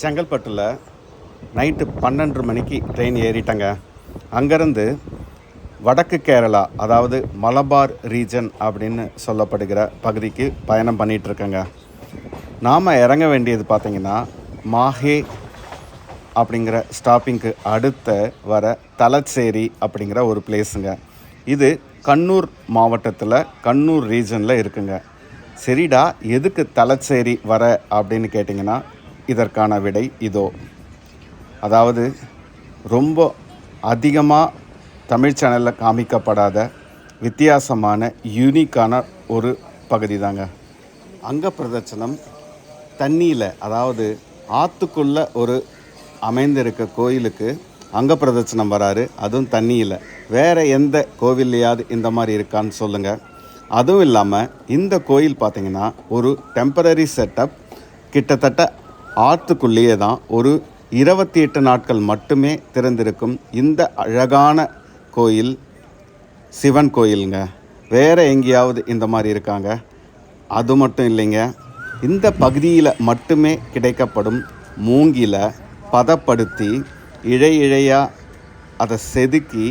செங்கல்பட்டில் நைட்டு பன்னெண்டு மணிக்கு ட்ரெயின் ஏறிட்டங்க. அங்கேருந்து வடக்கு கேரளா அதாவது மலபார் ரீஜன் அப்படின்னு சொல்லப்படுகிற பகுதிக்கு பயணம் பண்ணிகிட்ருக்கேங்க நாம் இறங்க வேண்டியது பார்த்திங்கன்னா மாஹே அப்படிங்கிற ஸ்டாப்பிங்க்கு அடுத்த வர தலச்சேரி அப்படிங்கிற ஒரு பிளேஸுங்க இது கண்ணூர் மாவட்டத்தில் கண்ணூர் ரீஜனில் இருக்குங்க. சரிடா எதுக்கு தலச்சேரி வர அப்படின்னு கேட்டிங்கன்னா இதற்கான விடை இதோ. அதாவது ரொம்ப அதிகமாக தமிழ் சேனலில் காமிக்கப்படாத வித்தியாசமான யூனிக்கான ஒரு பகுதி தாங்க அங்க பிரதட்சணம் தண்ணியில் அதாவது ஆற்றுக்குள்ளே ஒரு அமைந்திருக்க கோயிலுக்கு அங்க பிரதட்சணம் வராரு அதுவும் தண்ணியில். வேறு எந்த கோவில்லையாவது இந்த மாதிரி இருக்கான்னு சொல்லுங்கள் அதுவும் இல்லாமல் இந்த கோயில் பார்த்திங்கன்னா ஒரு டெம்பரரி செட்டப் கிட்டத்தட்ட ஆற்றுக்குள்ளேயே தான் ஒரு இருபத்தி எட்டு நாட்கள் மட்டுமே திறந்திருக்கும் இந்த அழகான கோயில் சிவன் கோயிலுங்க. வேறு எங்கேயாவது இந்த மாதிரி இருக்காங்க? அது மட்டும் இல்லைங்க. இந்த பகுதியில் மட்டுமே கிடைக்கப்படும் மூங்கில பதப்படுத்தி இழை இழையாக அதை செதுக்கி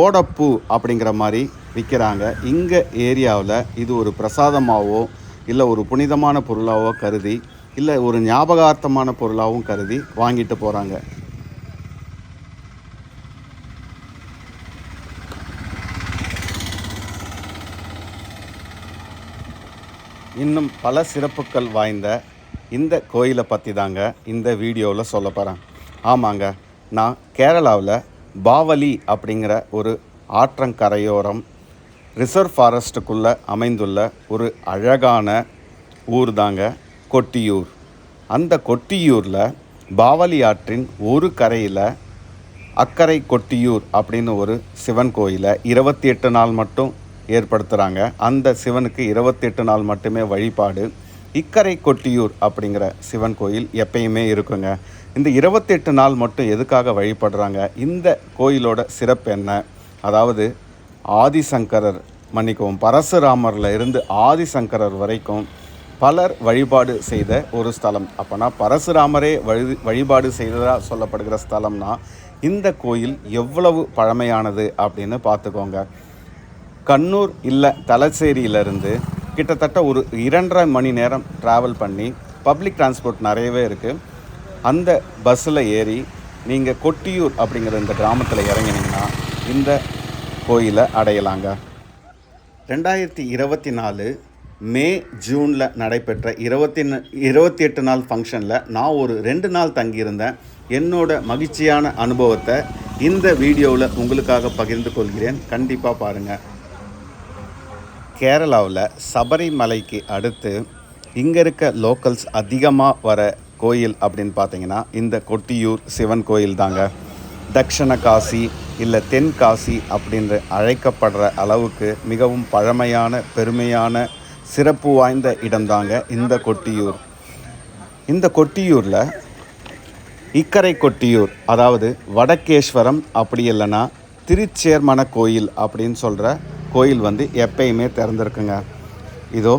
ஓடப்பூ அப்படிங்கிற மாதிரி விற்கிறாங்க இங்கே ஏரியாவில் இது ஒரு பிரசாதமாகவோ இல்லை ஒரு புனிதமான பொருளாகவோ கருதி இல்லை ஒரு ஞாபகார்த்தமான பொருளாகவும் கருதி வாங்கிட்டு போகிறாங்க இன்னும் பல சிறப்புகள் வாய்ந்த இந்த கோயிலை பற்றி தாங்க இந்த வீடியோவில் சொல்ல போகிறேன் ஆமாங்க நான் கேரளாவில் பாவலி அப்படிங்கிற ஒரு ஆற்றங்கரையோரம் ரிசர்வ் ஃபாரஸ்ட்டுக்குள்ளே அமைந்துள்ள ஒரு அழகான ஊர் தாங்க கொட்டியூர். அந்த கொட்டியூரில் பாவலி ஆற்றின் ஒரு கரையில் அக்கரை கொட்டியூர் அப்படின்னு ஒரு சிவன் கோயிலை இருபத்தி எட்டு நாள் மட்டும் ஏற்படுத்துகிறாங்க அந்த சிவனுக்கு இருபத்தி எட்டு நாள் மட்டுமே வழிபாடு. இக்கரை கொட்டியூர் அப்படிங்கிற சிவன் கோயில் எப்பயுமே இருக்குங்க. இந்த இருபத்தெட்டு நாள் மட்டும் எதுக்காக வழிபடுறாங்க? இந்த கோயிலோட சிறப்பு என்ன? அதாவது ஆதிசங்கரர் மன்னிக்கவும் பரசுராமரில் இருந்து ஆதிசங்கரர் வரைக்கும் பலர் வழிபாடு செய்த ஒரு ஸ்தலம். அப்போனா பரசுராமரே வழி வழிபாடு செய்ததாக சொல்லப்படுகிற ஸ்தலம்னா இந்த கோயில் எவ்வளவு பழமையானது அப்படின்னு பார்த்துக்கோங்க. கண்ணூர் இல்லை தலச்சேரியிலேருந்து கிட்டத்தட்ட ஒரு இரண்டரை மணி நேரம் ட்ராவல் பண்ணி பப்ளிக் டிரான்ஸ்போர்ட் நிறையவே இருக்குது அந்த பஸ்ஸில் ஏறி நீங்கள் கொட்டியூர் அப்படிங்கிற இந்த கிராமத்தில் இறங்கினீங்கன்னா இந்த கோயிலை அடையலாங்க. ரெண்டாயிரத்தி இருபத்தி நாலு மே ஜூனில் நடைபெற்ற இருபத்தி இருபத்தி எட்டு நாள் ஃபங்க்ஷனில் நான் ஒரு ரெண்டு நாள் தங்கியிருந்தேன். என்னோட மகிழ்ச்சியான அனுபவத்தை இந்த வீடியோவில் உங்களுக்காக பகிர்ந்து கொள்கிறேன். கண்டிப்பாக பாருங்கள் கேரளாவில் சபரிமலைக்கு அடுத்து இங்கே இருக்க லோக்கல்ஸ் அதிகமாக வர கோயில் அப்படின்னு பார்த்தீங்கன்னா இந்த கொட்டியூர் சிவன் கோயில் தாங்க. தக்ஷண காசி இல்லை தென்காசி அப்படின்னு அழைக்கப்படுற அளவுக்கு மிகவும் பழமையான பெருமையான சிறப்பு வாய்ந்த இடம்தாங்க இந்த கொட்டியூர். இந்த கொட்டியூரில் இக்கரை கொட்டியூர் அதாவது வடக்கேஸ்வரம் அப்படி இல்லைன்னா திருச்சேர்மன கோயில் அப்படின்னு சொல்கிற கோயில் வந்து எப்பயுமே திறந்துருக்குங்க. இதோ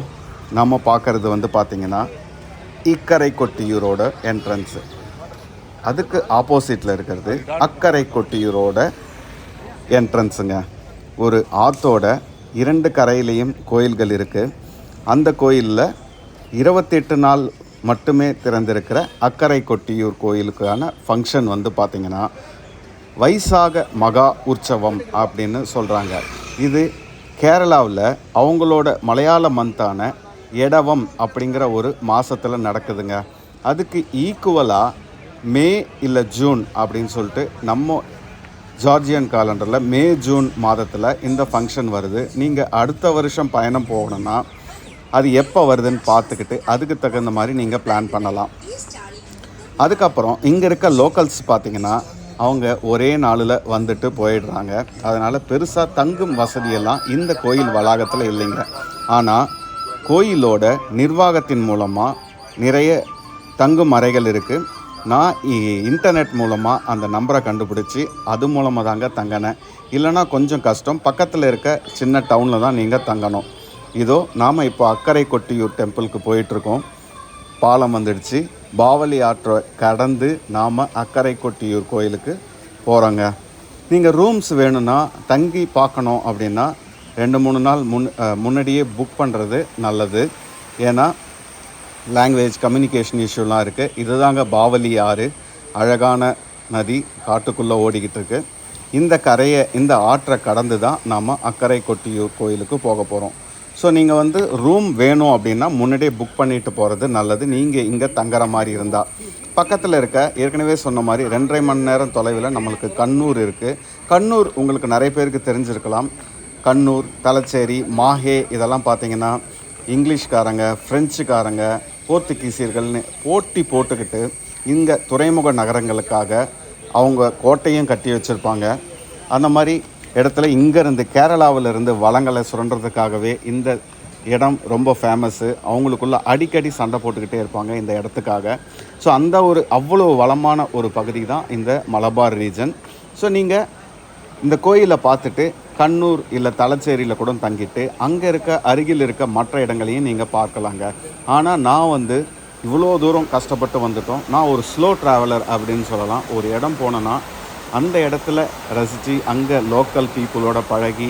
நம்ம பார்க்குறது வந்து பார்த்திங்கன்னா இக்கரை கொட்டியூரோட என்ட்ரன்ஸு அதுக்கு ஆப்போசிட்டில் இருக்கிறது அக்கரை கொட்டியூரோட என்ட்ரன்ஸுங்க ஒரு ஆத்தோட இரண்டு கரையிலையும் கோயில்கள் இருக்குது அந்த கோயிலில் இருபத்தெட்டு நாள் மட்டுமே திறந்திருக்கிற அக்கரை கொட்டியூர் கோயிலுக்கான ஃபங்க்ஷன் வந்து பார்த்திங்கன்னா வைசாக மகா உற்சவம் அப்படின்னு சொல்கிறாங்க இது கேரளாவில் அவங்களோட மலையாள மந்தான எடவம் அப்படிங்கிற ஒரு மாதத்தில் நடக்குதுங்க. அதுக்கு ஈக்குவலாக மே இல்லை ஜூன் அப்படின்னு சொல்லிட்டு நம்ம ஜார்ஜியன் காலண்டரில் மே ஜூன் மாதத்தில் இந்த ஃபங்க்ஷன் வருது. நீங்கள் அடுத்த வருஷம் பயணம் போகணுன்னா அது எப்போ வருதுன்னு பார்த்துக்கிட்டு அதுக்கு தகுந்த மாதிரி நீங்கள் பிளான் பண்ணலாம். அதுக்கப்புறம் இங்கே இருக்க லோக்கல்ஸ் பார்த்தீங்கன்னா அவங்க ஒரே நாளில் வந்துட்டு போயிடுறாங்க. அதனால் பெருசாக தங்கும் வசதியெல்லாம் இந்த கோயில் வளாகத்தில் இல்லைங்க. ஆனால் கோயிலோட நிர்வாகத்தின் மூலமாக நிறைய தங்கும் அறைகள் இருக்குது நான் இ- இன்டர்நெட் மூலமாக அந்த நம்பரை கண்டுபிடிச்சி அது மூலமாக தாங்க தங்கினேன். இல்லைன்னா கொஞ்சம் கஷ்டம். பக்கத்தில் இருக்க சின்ன டவுனில் தான் நீங்கள் தங்கணும். இதோ நாம் இப்போ அக்கரை கொட்டியூர் டெம்பிளுக்கு போயிட்டுருக்கோம். பாலம் வந்துடுச்சு. பாவலி ஆற்றை கடந்து நாம் அக்கரை கொட்டியூர் கோயிலுக்கு போகிறோங்க நீங்கள் ரூம்ஸ் வேணும்னா தங்கி பார்க்கணும் அப்படின்னா ரெண்டு மூணு நாள் முன் முன்னாடியே புக் பண்ணுறது நல்லது. ஏன்னா லாங்குவேஜ் கம்யூனிகேஷன் இஷ்யூலாம் இருக்குது இதுதாங்க பாவலி ஆறு. அழகான நதி காட்டுக்குள்ளே ஓடிக்கிட்டு இருக்கு இந்த கரையை இந்த ஆற்றை கடந்து தான் நாம் அக்கரை கொட்டியூர் கோயிலுக்கு போக போகிறோம் ஸோ நீங்கள் வந்து ரூம் வேணும் அப்படின்னா முன்னாடியே புக் பண்ணிட்டு போகிறது நல்லது. நீங்கள் இங்கே தங்குற மாதிரி இருந்தால் பக்கத்தில் இருக்க ஏற்கனவே சொன்ன மாதிரி ரெண்டரை மணி நேரம் தொலைவில் நம்மளுக்கு கண்ணூர் இருக்குது கண்ணூர் உங்களுக்கு நிறைய பேருக்கு தெரிஞ்சிருக்கலாம். கண்ணூர் தலச்சேரி மாஹே இதெல்லாம் பார்த்தீங்கன்னா இங்கிலீஷ்காரங்க ஃப்ரெஞ்சுக்காரங்க போர்த்துகீசியர்கள்னு போட்டி போட்டுக்கிட்டு இங்கே துறைமுக நகரங்களுக்காக அவங்க கோட்டையும் கட்டி வச்சுருப்பாங்க. அந்த மாதிரி இடத்துல இங்கேருந்து கேரளாவிலிருந்து வளங்களை சுரண்டுறதுக்காகவே இந்த இடம் ரொம்ப ஃபேமஸ்ஸு அவங்களுக்குள்ள அடிக்கடி சண்டை போட்டுக்கிட்டே இருப்பாங்க இந்த இடத்துக்காக. ஸோ அந்த ஒரு அவ்வளோ வளமான ஒரு பகுதி தான் இந்த மலபார் ரீஜன் ஸோ நீங்கள் இந்த கோயிலை பார்த்துட்டு கண்ணூர் இல்லை தலச்சேரியில் கூட தங்கிட்டு அங்கே இருக்க அருகில் இருக்க மற்ற இடங்களையும் நீங்கள் பார்க்கலாங்க. ஆனால் நான் வந்து இவ்வளோ தூரம் கஷ்டப்பட்டு வந்துட்டோம். நான் ஒரு ஸ்லோ ட்ராவலர் அப்படின்னு சொல்லலாம். ஒரு இடம் போனேன்னா அந்த இடத்துல ரசித்து அங்கே லோக்கல் பீப்புளோட பழகி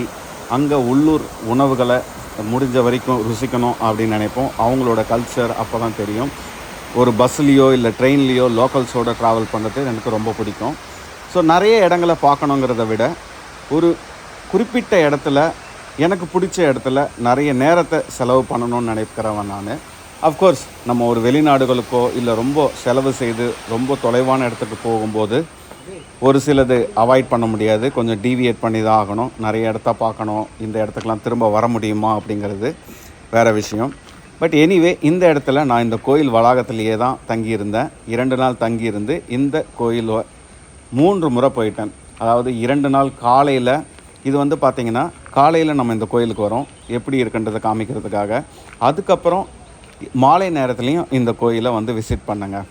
அங்கே உள்ளூர் உணவுகளை முடிஞ்ச வரைக்கும் ருசிக்கணும் அப்படின்னு நினைப்போம். அவங்களோட கல்ச்சர் அப்போ தான் தெரியும். ஒரு பஸ்லேயோ இல்லை ட்ரெயின்லேயோ லோக்கல்ஸோட ட்ராவல் பண்ணுறது எனக்கு ரொம்ப பிடிக்கும். ஸோ நிறைய இடங்களை பார்க்கணுங்கிறத விட ஒரு குறிப்பிட்ட இடத்துல எனக்கு பிடிச்ச இடத்துல நிறைய நேரத்தை செலவு பண்ணணும்னு நினைக்கிறவன் நான். அஃப்கோர்ஸ் நம்ம ஒரு வெளிநாடுகளுக்கோ இல்லை ரொம்ப செலவு செய்து ரொம்ப தொலைவான இடத்துக்கு போகும்போது ஒரு சிலது அவாய்ட் பண்ண முடியாது. கொஞ்சம் டீவியேட் பண்ணி தான் ஆகணும். நிறைய இடத்த பார்க்கணும். இந்த இடத்துக்கெலாம் திரும்ப வர முடியுமா அப்படிங்கிறது வேறு விஷயம். பட் எனிவே இந்த இடத்துல நான் இந்த கோயில் வளாகத்திலேயே தான் தங்கியிருந்தேன். இரண்டு நாள் தங்கியிருந்து இந்த கோயில் மூன்று முறை போயிட்டேன். அதாவது இரண்டு நாள் காலையில் இது வந்து பார்த்திங்கன்னா காலையில் நம்ம இந்த கோயிலுக்கு வரோம். எப்படி இருக்குன்றதை காமிக்கிறதுக்காக. அதுக்கப்புறம் மாலை நேரத்துலையும் இந்த கோயிலை வந்து விசிட் பண்ணுங்கள்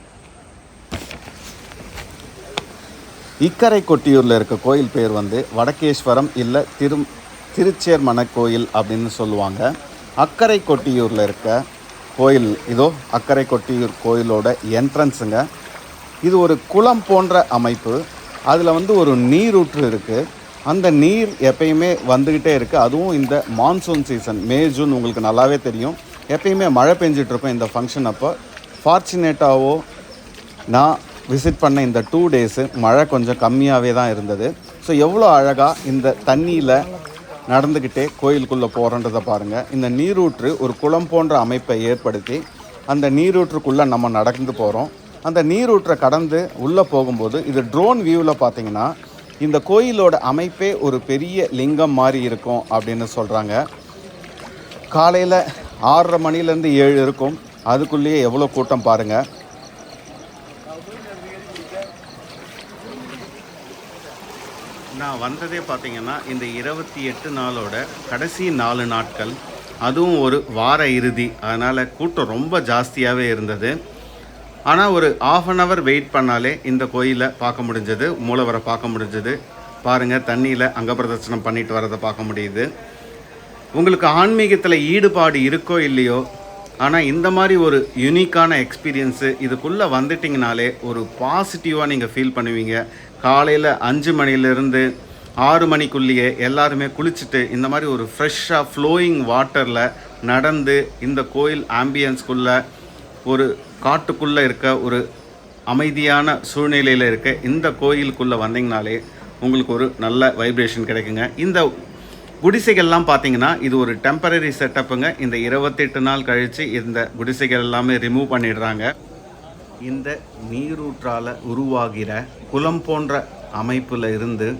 இக்கரை கொட்டியூரில் இருக்க கோயில் பேர் வந்து வடக்கேஸ்வரம் இல்லை திரு திருச்சேர்மன கோயில் அப்படின்னு சொல்லுவாங்க. அக்கரை கொட்டியூரில் இருக்க கோயில் இதோ அக்கரை கொட்டியூர் கோயிலோட என்ட்ரன்ஸுங்க இது ஒரு குளம் போன்ற அமைப்பு. அதில் வந்து ஒரு நீரூற்று இருக்குது அந்த நீர் எப்பயுமே வந்துக்கிட்டே இருக்குது அதுவும் இந்த மான்சூன் சீசன் மே ஜூன் உங்களுக்கு நல்லாவே தெரியும். எப்பயுமே மழை பெஞ்சிட்டு இந்த ஃபங்க்ஷன் அப்போ. ஃபார்ச்சுனேட்டாவோ நான் விசிட் பண்ண இந்த டூ டேஸு மழை கொஞ்சம் கம்மியாகவே தான் இருந்தது. ஸோ எவ்வளோ அழகாக இந்த தண்ணியில் நடந்துக்கிட்டே கோயிலுக்குள்ளே போகிறன்றதை பாருங்கள் இந்த நீரூற்று ஒரு குளம் போன்ற அமைப்பை ஏற்படுத்தி அந்த நீரூற்றுக்குள்ளே நம்ம நடந்து போகிறோம் அந்த நீரூற்றை கடந்து உள்ளே போகும்போது இது ட்ரோன் வியூவில் பார்த்தீங்கன்னா இந்த கோயிலோட அமைப்பே ஒரு பெரிய லிங்கம் மாதிரி இருக்கும் அப்படின்னு சொல்கிறாங்க காலையில் ஆறரை மணிலேருந்து ஏழு இருக்கும். அதுக்குள்ளேயே எவ்வளோ கூட்டம் பாருங்கள் நான் வந்ததே பார்த்தீங்கன்னா இந்த இருபத்தி எட்டு நாளோட கடைசி நாலு நாட்கள் அதுவும் ஒரு வார இறுதி. அதனால் கூட்டம் ரொம்ப ஜாஸ்தியாகவே இருந்தது. ஆனால் ஒரு ஆஃப் அன் ஹவர் வெயிட் பண்ணாலே இந்த கோயிலை பார்க்க முடிஞ்சது மூலவரை பார்க்க முடிஞ்சது. பாருங்கள் தண்ணியில் அங்கப்பிரதட்சணம் பண்ணிட்டு வரதை பார்க்க முடியுது. உங்களுக்கு ஆன்மீகத்தில் ஈடுபாடு இருக்கோ இல்லையோ ஆனால் இந்த மாதிரி ஒரு யூனிக்கான எக்ஸ்பீரியன்ஸு இதுக்குள்ளே வந்துட்டிங்கனாலே ஒரு பாசிட்டிவாக நீங்கள் ஃபீல் பண்ணுவீங்க. காலையில் அஞ்சு மணிலேருந்து ஆறு மணிக்குள்ளேயே எல்லாருமே குளிச்சுட்டு இந்த மாதிரி ஒரு ஃப்ரெஷ்ஷாக ஃப்ளோயிங் வாட்டரில் நடந்து இந்த கோயில் ஆம்பியன்ஸ்குள்ளே ஒரு காட்டுக்குள்ளே இருக்க ஒரு அமைதியான சூழ்நிலையில் இருக்க இந்த கோயிலுக்குள்ளே வந்தீங்கனாலே உங்களுக்கு ஒரு நல்ல வைப்ரேஷன் கிடைக்குங்க. இந்த குடிசைகள்லாம் பார்த்தீங்கன்னா இது ஒரு டெம்பரரி செட்டப்புங்க இந்த இருபத்தெட்டு நாள் கழித்து இந்த குடிசைகள் எல்லாமே ரிமூவ் பண்ணிடுறாங்க. இந்த நீரூற்றால் உருவாகிற குளம் போன்ற அமைப்பில் இருந்து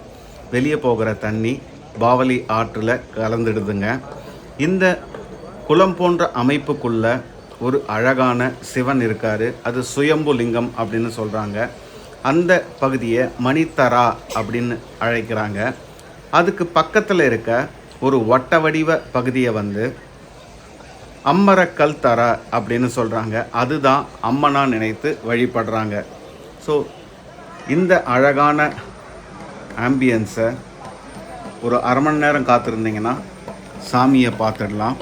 வெளியே போகிற தண்ணி பாவலி ஆற்றில் கலந்துடுதுங்க. இந்த குளம் போன்ற அமைப்புக்குள்ள ஒரு அழகான சிவன் இருக்கார். அது சுயம்பு லிங்கம் அப்படின்னு சொல்கிறாங்க அந்த பகுதியை மணித்தரா அப்படின்னு அழைக்கிறாங்க. அதுக்கு பக்கத்தில் இருக்க ஒரு வட்ட வடிவ பகுதியை வந்து அம்மரக்கல் தர அப்படின்னு சொல்கிறாங்க அதுதான் அம்மனாக நினைத்து வழிபடுறாங்க. ஸோ இந்த அழகான ஆம்பியன்ஸை ஒரு அரை மணி நேரம் காத்திருந்தீங்கன்னா சாமியை பார்த்துடலாம்.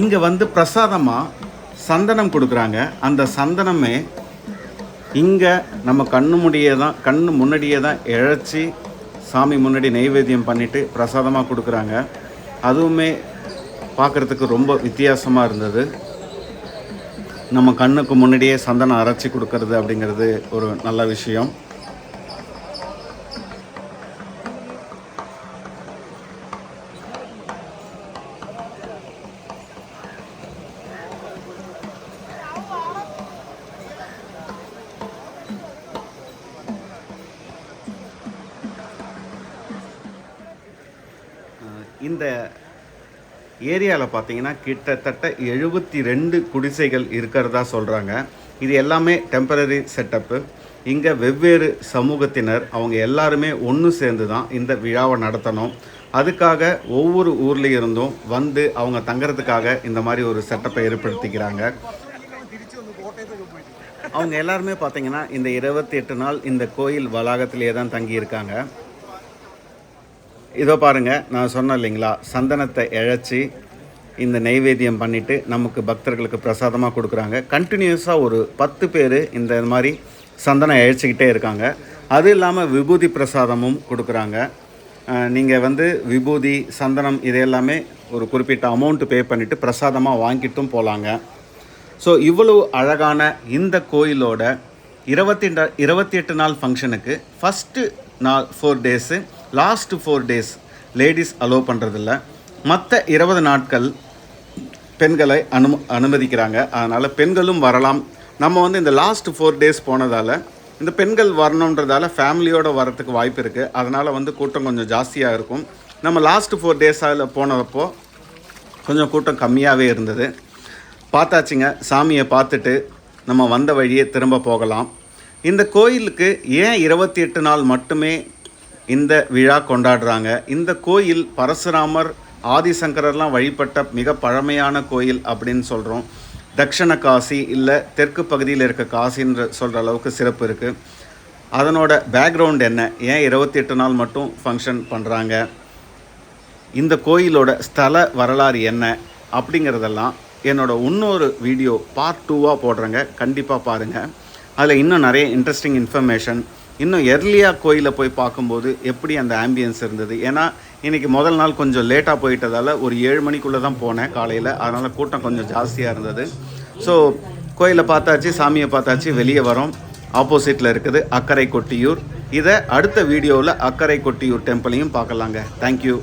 இங்கே வந்து பிரசாதமாக சந்தனம் கொடுக்குறாங்க. அந்த சந்தனமே இங்கே நம்ம கண்ணு முடியே தான் கண்ணு முன்னாடியே தான் இழைச்சி சாமி முன்னாடி நைவேத்தியம் பண்ணிவிட்டு பிரசாதமாக கொடுக்குறாங்க. அதுவுமே பார்க்குறதுக்கு ரொம்ப வித்தியாசமாக இருந்தது. நம்ம கண்ணுக்கு முன்னாடியே சந்தனம் அரைச்சி கொடுக்கறது அப்படிங்கிறது ஒரு நல்ல விஷயம். இந்த ஏரியாவில் பார்த்தீங்கன்னா கிட்டத்தட்ட எழுபத்தி ரெண்டு குடிசைகள் இருக்கிறதா சொல்கிறாங்க இது எல்லாமே டெம்பரரி செட்டப்பு இங்கே வெவ்வேறு சமூகத்தினர் அவங்க எல்லாருமே ஒன்று சேர்ந்து தான் இந்த விழாவை நடத்தணும். அதுக்காக ஒவ்வொரு ஊர்ல இருந்தும் வந்து அவங்க தங்குறதுக்காக இந்த மாதிரி ஒரு செட்டப்பை ஏற்படுத்திக்கிறாங்க. அவங்க எல்லாருமே பார்த்தீங்கன்னா இந்த இருபத்தி எட்டு நாள் இந்த கோயில் வளாகத்திலே தான் தங்கியிருக்காங்க. இதோ பாருங்கள் நான் சொன்னேன் இல்லைங்களா? சந்தனத்தை இழைச்சி இந்த நெய்வேத்தியம் பண்ணிவிட்டு நமக்கு பக்தர்களுக்கு பிரசாதமாக கொடுக்குறாங்க. கண்டினியூஸாக ஒரு பத்து பேர் இந்த மாதிரி சந்தனம் இழைச்சிக்கிட்டே இருக்காங்க. அது இல்லாமல் விபூதி பிரசாதமும் கொடுக்குறாங்க. நீங்கள் வந்து விபூதி சந்தனம் இது எல்லாமே ஒரு குறிப்பிட்ட அமௌண்ட்டு பே பண்ணிவிட்டு பிரசாதமாக வாங்கிட்டும் போகலாங்க ஸோ இவ்வளவு அழகான இந்த கோயிலோட இருபத்தி இருபத்தி எட்டு நாள் ஃபங்க்ஷனுக்கு ஃபஸ்ட்டு நாள் four days last four days ladies allow பண்ணுறதில்ல மற்ற இருபது நாட்கள் பெண்களை அனு அனுமதிக்கிறாங்க. அதனால் பெண்களும் வரலாம். நம்ம வந்து இந்த லாஸ்ட் ஃபோர் டேஸ் போனதால் இந்த பெண்கள் வரணுன்றதால ஃபேமிலியோடு வரத்துக்கு வாய்ப்பு இருக்குது அதனால் வந்து கூட்டம் கொஞ்சம் ஜாஸ்தியாக இருக்கும். நம்ம லாஸ்ட் ஃபோர் டேஸ் அதில் போனப்போ கொஞ்சம் கூட்டம் கம்மியாகவே இருந்தது. பார்த்தாச்சுங்க சாமியை பார்த்துட்டு நம்ம வந்த வழியே திரும்ப போகலாம். இந்த கோயிலுக்கு ஏன் இருபத்தி எட்டு நாள் மட்டுமே இந்த விழா கொண்டாடுறாங்க. இந்த கோயில் பரசுராமர் ஆதிசங்கரர்லாம் வழிபட்ட மிக பழமையான கோயில் அப்படின்னு சொல்கிறோம் தக்ஷண காசி இல்லை தெற்கு பகுதியில் இருக்க காசின்ற சொல்கிற அளவுக்கு சிறப்பு இருக்குது அதனோட பேக்ரவுண்ட் என்ன? ஏன் இருபத்தி எட்டு நாள் மட்டும் ஃபங்க்ஷன் பண்ணுறாங்க இந்த கோயிலோட ஸ்தல வரலாறு என்ன? அப்படிங்கிறதெல்லாம் என்னோட இன்னொரு வீடியோ பார்ட் டூவாக போடுறேங்க. கண்டிப்பாக பாருங்கள் அதில் இன்னும் நிறைய இன்ட்ரெஸ்டிங் இன்ஃபர்மேஷன் இன்னும் எர்லியாக கோயிலை போய் பார்க்கும்போது எப்படி அந்த ஆம்பியன்ஸ் இருந்தது? ஏன்னா இன்றைக்கி முதல் நாள் கொஞ்சம் லேட்டாக போயிட்டதால் ஒரு ஏழு மணிக்குள்ளே தான் போனேன் காலையில். அதனால் கூட்டம் கொஞ்சம் ஜாஸ்தியாக இருந்தது. ஸோ கோயிலை பார்த்தாச்சு சாமியை பார்த்தாச்சு வெளியே வரோம். ஆப்போசிட்டில் இருக்குது அக்கரை கொட்டியூர் இதை அடுத்த வீடியோவில் அக்கரை கொட்டியூர் டெம்பிளையும் பார்க்கலாங்க தேங்க்யூ